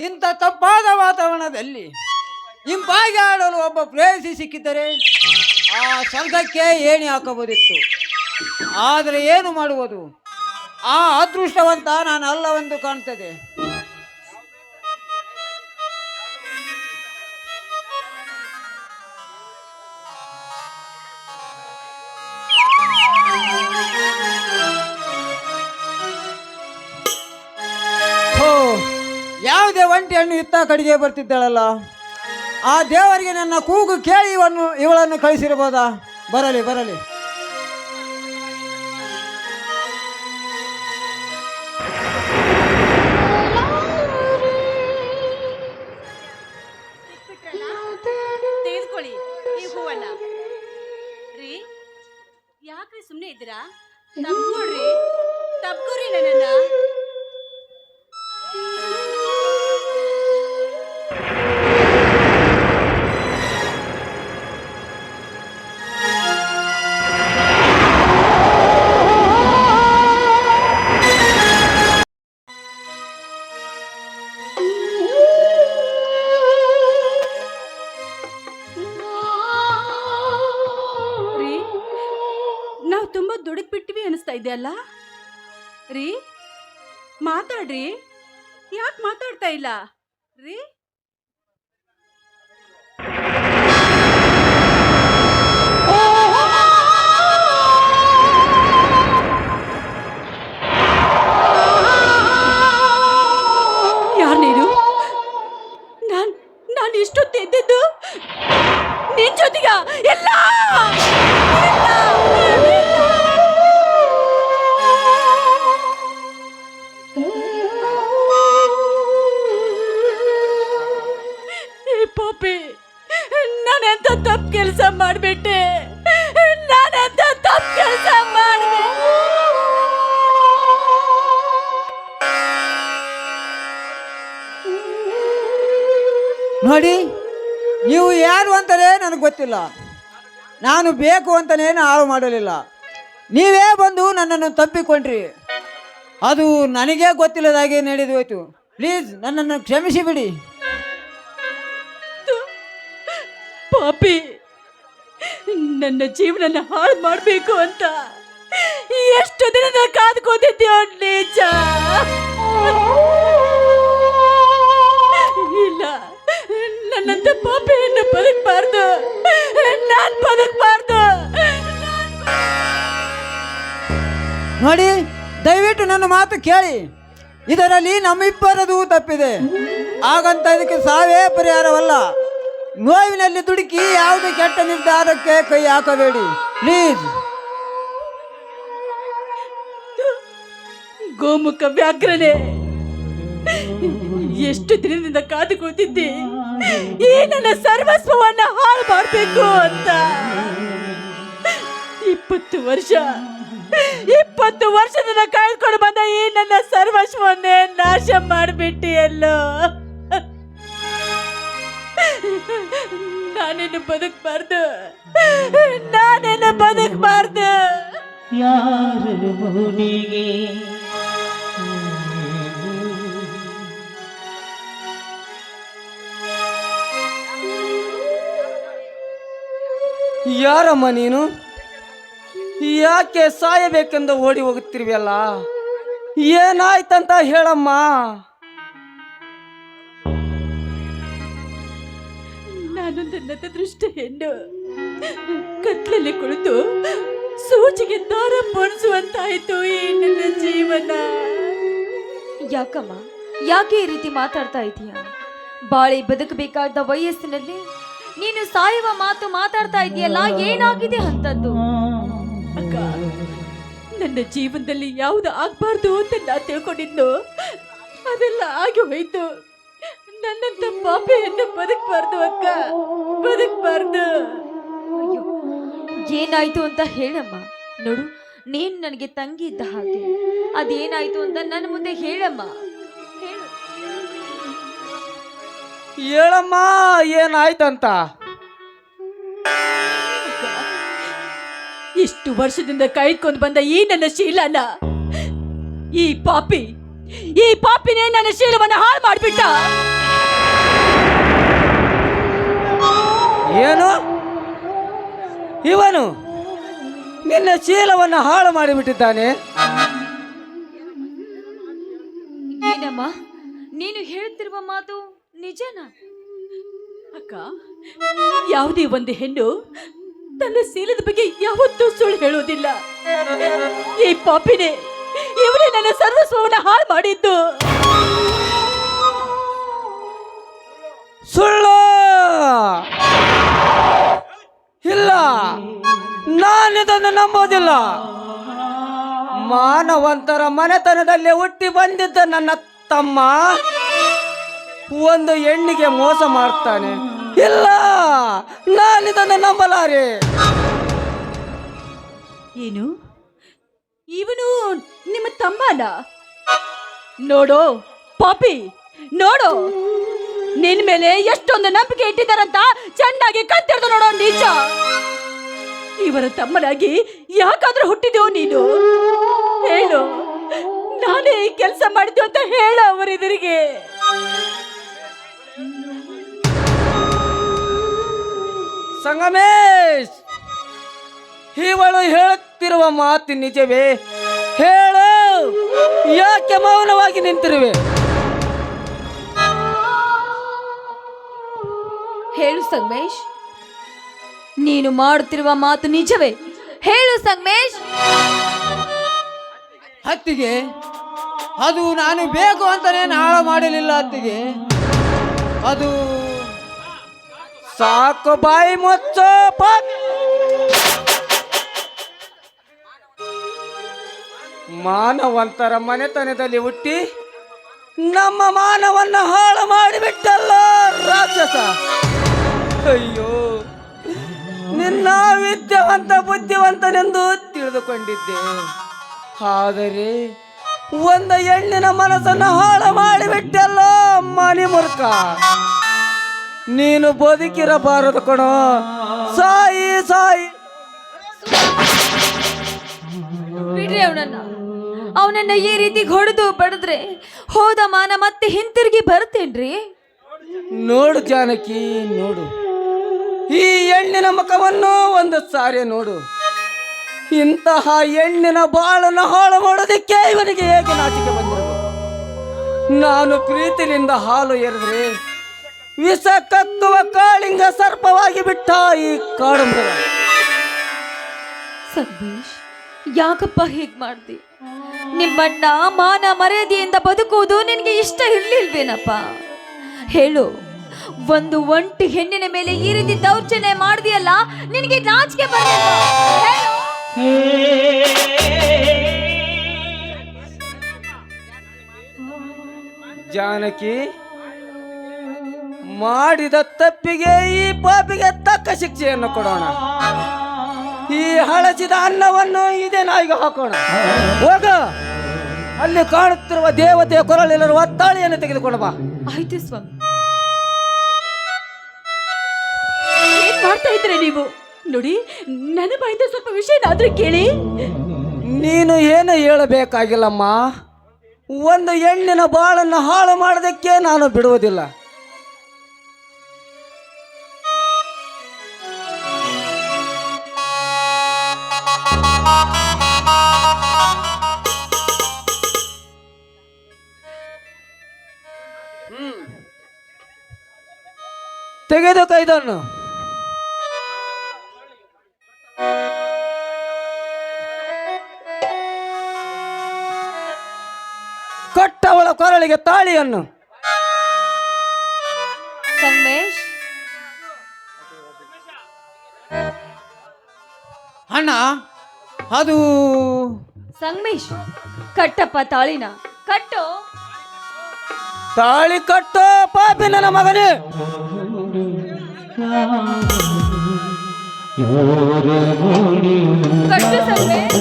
ಇಂಥ ತಪ್ಪಾದ ವಾತಾವರಣದಲ್ಲಿ ಇಂಪಾಗಿ ಆಡಲು ಒಬ್ಬ ಪ್ರೇಯಸಿ ಸಿಕ್ಕಿದ್ದರೆ ಆ ಸ್ವರ್ಗಕ್ಕೆ ಏಣಿ ಹಾಕಬಹುದಿತ್ತು. ಆದರೆ ಏನು ಮಾಡುವುದು? ಆ ಅದೃಷ್ಟವಂತ ನಾನು ಅಲ್ಲವೆಂದು ಕಾಣ್ತದೆ. ಇತ್ತ ಕಡಿಗೆ ಬರ್ತಿದ್ದಾಳಲ್ಲ? ಆ ದೇವರಿಗೆ ನನ್ನ ಕೂಗು ಕೇಳಿ ಇವನು ಇವಳನ್ನು ಕಳಿಸಿರ್ಬೋದಾ? ಬರಲಿ ಬರಲಿ. ದುಡುಕ್ ಬಿಟ್ಟಿವಿ ಅನಿಸ್ತಾ ಇದೆಯಲ್ಲ ರೀ? ಮಾತಾಡ್ರಿ. ಯಾಕೆ ಮಾತಾಡ್ತಾ ಇಲ್ಲ? ರೀ? ತಪ್ಪು ಕೆಲಸ ಮಾಡ್ಬಿಟ್ಟೆ. ನಾನೆಂತ ತಪ್ಪು ಕೆಲಸ ಮಾಡಿದೆ. ನೋಡಿ ನೀವು ಯಾರು ಅಂತಲೇ ನನಗೆ ಗೊತ್ತಿಲ್ಲ. ನಾನು ಬೇಕು ಅಂತಲೇ ಹಾಳು ಮಾಡಲಿಲ್ಲ. ನೀವೇ ಬಂದು ನನ್ನನ್ನು ತಪ್ಪಿಕೊಂಡ್ರಿ. ಅದು ನನಗೇ ಗೊತ್ತಿಲ್ಲದಾಗೆ ನಡೆದು ಹೋಯ್ತು ಪ್ಲೀಸ್ ನನ್ನನ್ನು ಕ್ಷಮಿಸಿ ಬಿಡಿ ಪಾಪಿ. ನನ್ನ ಜೀವನನ ಹಾಳು ಮಾಡಬೇಕು ಅಂತ. ಎಷ್ಟು ದಿನ ಕಾದು ನಿಜ ಇಲ್ಲ, ನನ್ನಂತ ಪಾಪೆಯನ್ನು ಬದುಕಬಾರ್ದು. ನಾನ್ ಬದುಕಬಾರ್ದು. ನೋಡಿ, ದಯವಿಟ್ಟು ನನ್ನ ಮಾತು ಕೇಳಿ. ಇದರಲ್ಲಿ ನಮ್ಮಿಬ್ಬರದು ತಪ್ಪಿದೆ. ಹಾಗಂತ ಇದಕ್ಕೆ ಸಾವೇ ಪರಿಹಾರವಲ್ಲ. ನೋವಿನಲ್ಲಿ ದುಡುಕಿ ಯಾವುದೇ ಕೆಟ್ಟ ನಿರ್ಧಾರಕ್ಕೆ ಕೈ ಹಾಕಬೇಡಿ. ಪ್ಲೀಸ್ ಗೋಮುಖ ವ್ಯಾಘ್ರನೆ, ಎಷ್ಟು ದಿನದಿಂದ ಕಾದು ಕೂತಿದ್ದೆ? ಈ ನನ್ನ ಸರ್ವಸ್ವವನ್ನ ಹಾಳು ಮಾಡಬೇಕು ಅಂತ. ಇಪ್ಪತ್ತು ವರ್ಷ, ಇಪ್ಪತ್ತು ವರ್ಷದಿಂದ ಕಾಯ್ದುಕೊಂಡು ಬಂದ ಈ ನನ್ನ ಸರ್ವಸ್ವವನ್ನೇ ನಾಶ ಮಾಡಿಬಿಟ್ಟಿಯಲ್ಲೋ. ನಾನೇನು ಬದುಕಬಾರ್ದು. ನಾನೇನು ಬದುಕಬಾರ್ದು. ಯಾರು ಮುನಿಗೆ ಯಾರಮ್ಮ ನೀನು? ಯಾಕೆ ಸಾಯಬೇಕೆಂದು ಓಡಿ ಹೋಗುತ್ತಿರ್ವಿಯಲ್ಲ? ಏನಾಯ್ತಂತ ಹೇಳಮ್ಮ? ನಾನೊಂದು ನತದೃಷ್ಟ ಹೆಣ್ಣು. ಕತ್ಲಲ್ಲಿ ಕುಳಿತು ಸೂಚಿಗೆ ದಾರ ಪೊಣಿಸುವಂತಾಯ್ತು ಈ ನನ್ನ ಜೀವನ. ಯಾಕಮ್ಮ ಯಾಕೆ ಈ ರೀತಿ ಮಾತಾಡ್ತಾ ಇದೀಯ? ಬಾಳಿ ಬದುಕಬೇಕಾದ ವಯಸ್ಸಿನಲ್ಲಿ ನೀನು ಸಾಯುವ ಮಾತು ಮಾತಾಡ್ತಾ ಇದೆಯಲ್ಲ ಏನಾಗಿದೆ ಅಂತದ್ದು ಅಕ್ಕ ನನ್ನ ಜೀವನದಲ್ಲಿ ಯಾವುದು ಆಗ್ಬಾರ್ದು ಅಂತ ನಾ ತಿಳ್ಕೊಂಡಿದ್ದು ಅದೆಲ್ಲ ಆಗಿ ಹೋಯ್ತು. ನನ್ನಂತ ಪಾಪೆಯನ್ನು ಬದುಕಬಾರ್ದು ಅಕ್ಕ. ಬದುಕಬಾರ್ದು. ಅಯ್ಯೋ ಏನಾಯ್ತು ಅಂತ ಹೇಳಮ್ಮ. ನೋಡು ನೀನ್ ನನಗೆ ತಂಗಿ ಇದ್ದ ಹಾಗೆ. ಅದೇನಾಯ್ತು ಅಂತ ನನ್ನ ಮುಂದೆ ಹೇಳಮ್ಮ. ಹೇಳು ಹೇಳಮ್ಮ ಏನಾಯ್ತಂತ? ಇಷ್ಟು ವರ್ಷದಿಂದ ಕೈಕೊಂಡು ಬಂದ ಈ ನನ್ನ ಶೀಲನ ಈ ಪಾಪಿ ಈ ಪಾಪಿನೇ ನನ್ನ ಶೀಲವನ್ನು ಹಾಳು ಮಾಡ್ಬಿಟ್ಟ. ಇವನು ನಿನ್ನ ಚೀಲವನ್ನು ಹಾಳು ಮಾಡಿಬಿಟ್ಟಿದ್ದಾನೆ. ಏನಮ್ಮ ನೀನು ಹೇಳ್ತಿರುವ ಮಾತು ನಿಜನಾ? ಅಕ್ಕ ಯಾವುದೇ ಒಂದು ಹೆಣ್ಣು ತನ್ನ ಶೀಲದ ಬಗ್ಗೆ ಯಾವತ್ತೂ ಸುಳ್ಳು ಹೇಳುವುದಿಲ್ಲ. ಈ ಪಾಪಿನೇ ಇವನೇ ನನ್ನ ಸರ್ವಸ್ವವನ್ನು ಹಾಳು ಮಾಡಿದ್ದು. ಸುಳ್ಳು! ಇಲ್ಲ. ನಾನಿದನ್ನು ನಂಬೋದಿಲ್ಲ. ಮಾನವಂತರ ಮನೆತನದಲ್ಲಿ ಹುಟ್ಟಿ ಬಂದಿದ್ದ ನನ್ನ ತಮ್ಮ ಒಂದು ಹೆಣ್ಣಿಗೆ ಮೋಸ ಮಾಡ್ತಾನೆ. ಇಲ್ಲ ನಾನಿದನ್ನು ನಂಬಲಾರೆ. ಏನು? ಇವನು ನಿಮ್ಮ ತಮ್ಮನ? ನೋಡೋ, ಪಾಪಿ, ನೋಡು. ನಿನ್ ಮೇಲೆ ಎಷ್ಟೊಂದು ನಂಬಿಕೆ ಇಟ್ಟಿದ್ದಾರಂತ ಚೆನ್ನಾಗಿ ಕತ್ತಿರ್ದು ನೋಡೋ ನಿಜ ಇವರ ತಮ್ಮನಾಗಿ ಯಾಕಾದ್ರೂ ಹುಟ್ಟಿದೆಯೋ ನೀನು? ಹೇಳು. ನಾನೇ ಈ ಕೆಲಸ ಮಾಡಿದ್ದು ಅಂತ ಹೇಳು ಅವರಿದ್ರಿಗೆ ಸಂಗಮೇಶ್, ಇವಳು ಹೇಳುತ್ತಿರುವ ಮಾತು ನಿಜವೇ? ಹೇಳು. ಯಾಕೆ ಮೌನವಾಗಿ ನಿಂತಿರುವೆ? ಹೇಳು ಸಂಗಮೇಶ್. ನೀನು ಮಾಡುತ್ತಿರುವ ಮಾತು ನಿಜವೇ. ಹೇಳು ಸಂಗಮೇಶ್. ಹತ್ತಿಗೆ ಅದು ನಾನು ಬೇಕು ಅಂತಾನೆ ಹಾಳು ಮಾಡಲಿಲ್ಲ ಹತ್ತಿಗೆ ಅದು ಸಾಕು ಬಾಯಿ ಮುಚ್ಚೋ ಮಾನವಂತರ ಮನೆತನದಲ್ಲಿ ಹುಟ್ಟಿ ನಮ್ಮ ಮಾನವನ್ನ ಹಾಳು ಮಾಡಿಬಿಟ್ಟಲ್ಲ. ಅಯ್ಯೋ. ನಿನ್ನ ವಿದ್ಯಾವಂತ ಬುದ್ಧಿವಂತನೆಂದು ತಿಳಿದುಕೊಂಡಿದ್ದೆ. ಆದರೆ ಒಂದು ಹೆಣ್ಣಿನ ಮನಸ್ಸನ್ನು ಹಾಳ ಮಾಡಿಬಿಟ್ಟೆಲ್ಲ ಮಾನಿ ಮುರುಕ ನೀನು ಬದುಕಿರಬಾರದು ಕಣೋ. ಸಾಯಿ ಸಾಯಿ. ಬಿಡ್ರಿ ಅವನನ್ನ. ಅವನನ್ನ ಈ ರೀತಿ ಹೊಡೆದು ಬಡದ್ರೆ ಹೋದ ಮಾನ ಮತ್ತೆ ಹಿಂತಿರುಗಿ ಬರ್ತೇನ್ರಿ ನೋಡು ಜಾನಕಿ ನೋಡು. ಈ ಹೆಣ್ಣಿನ ಮುಖವನ್ನು ಒಂದು ಸಾರಿ ನೋಡು. ಇಂತಹ ಹೆಣ್ಣಿನ ಬಾಳನ್ನು ಹಾಳು ಮಾಡೋದಕ್ಕೆ ಇವನಿಗೆ ಹೇಗೆ ನಾಚಿಕೆ ಬಂದಿರಬೇಕು? ನಾನು ಪ್ರೀತಿನಿಂದ ಹಾಲು ಎರೆದ್ರೆ ವಿಷ ಕಕ್ಕುವ ಕಾಳಿಂಗ ಸರ್ಪವಾಗಿ ಬಿಟ್ಟ ಈ ಕಾಡು ಮೃಗ. ಯಾಕಪ್ಪ ಹೀಗ್ ಮಾಡ್ದಿ? ನಿಮ್ಮಣ್ಣ ಮಾನ ಮರ್ಯಾದೆಯಿಂದ ಬದುಕುವುದು ನಿನಗೆ ಇಷ್ಟ ಇರ್ಲಿಲ್ವೇನಪ್ಪ? ಹೇಳು. ಒಂದು ಒಂಟಿ ಹೆಣ್ಣಿನ ಮೇಲೆ ಈ ರೀತಿ ದೌರ್ಜನ್ಯ ಮಾಡಿದೆಯಲ್ಲ ನಿನಗೆ ನಾಚಿಕೆ ಬರಲ್ಲ ಜಾನಕಿ ಮಾಡಿದ ತಪ್ಪಿಗೆ ಈ ಪಾಪಿಗೆ ತಕ್ಕ ಶಿಕ್ಷೆಯನ್ನು ಕೊಡೋಣ. ಈ ಹಳಸಿದ ಅನ್ನವನ್ನು ಇದೇ ನಾಯಿಗೆ ಹಾಕೋಣ. ಹೋಗ. ಅಲ್ಲಿ ಕಾಣುತ್ತಿರುವ ದೇವತೆಯ ಕೊರಳಿರುವ ಒತ್ತಾಳಿಯನ್ನು ತೆಗೆದುಕೊಂಡು ಬಾ. ಆಯ್ತು ಸ್ವಾಮಿ. ಏನ್ ಮಾಡ್ತಾ ಇದ್ರೆ ನೀವು? ನೋಡಿ, ನನ್ನ ಬಾಯಿಂದ ಸ್ವಲ್ಪ ವಿಷಯನಾದ್ರೂ ಕೇಳಿ. ನೀನು ಏನು ಹೇಳಬೇಕಾಗಿಲ್ಲಮ್ಮ? ಒಂದು ಹೆಣ್ಣಿನ ಬಾಳನ್ನು ಹಾಳು ಮಾಡೋದಕ್ಕೆ ನಾನು ಬಿಡುವುದಿಲ್ಲ. ತೆಗೆದು ಕೈದನ್ನು. ಕೊರಳಿಗೆ ತಾಳಿಯನ್ನು. ಸಂಗಮೇಶ್. ಅಣ್ಣ ಅದು ಸಂಗಮೇಶ್ ಕಟ್ಟಪ್ಪ ತಾಳಿನ. ಕಟ್ಟು. ತಾಳಿ ಕಟ್ಟೋ ಪಾಪಿ ನನ್ನ ಮಗನೇ ಕಟ್ಟು ಸಂಗಮೇಶ್.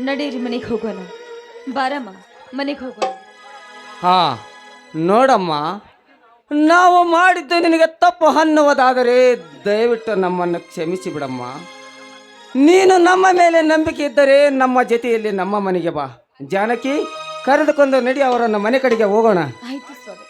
ನಡೀರಿ ಮನೆಗೆ ಹೋಗೋಣ. ಬಾರಮ್ಮ ಮನೆಗೆ ಹೋಗೋಣ. ಹಾ ನೋಡಮ್ಮ ನಾವು ಮಾಡಿದ್ದು ನಿನಗೆ ತಪ್ಪು ಅನ್ನುವುದಾದರೆ ದಯವಿಟ್ಟು ನಮ್ಮನ್ನು ಕ್ಷಮಿಸಿ ಬಿಡಮ್ಮ. ನೀನು ನಮ್ಮ ಮೇಲೆ ನಂಬಿಕೆ ಇದ್ದರೆ ನಮ್ಮ ಜೊತೆಯಲ್ಲಿ ನಮ್ಮ ಮನೆಗೆ ಬಾ. ಜಾನಕಿ ಕರೆದುಕೊಂಡು ನಡಿ ಅವರನ್ನು ಮನೆ ಕಡೆಗೆ ಹೋಗೋಣ. ಆಯ್ತು ಸ್ವಾಮಿ.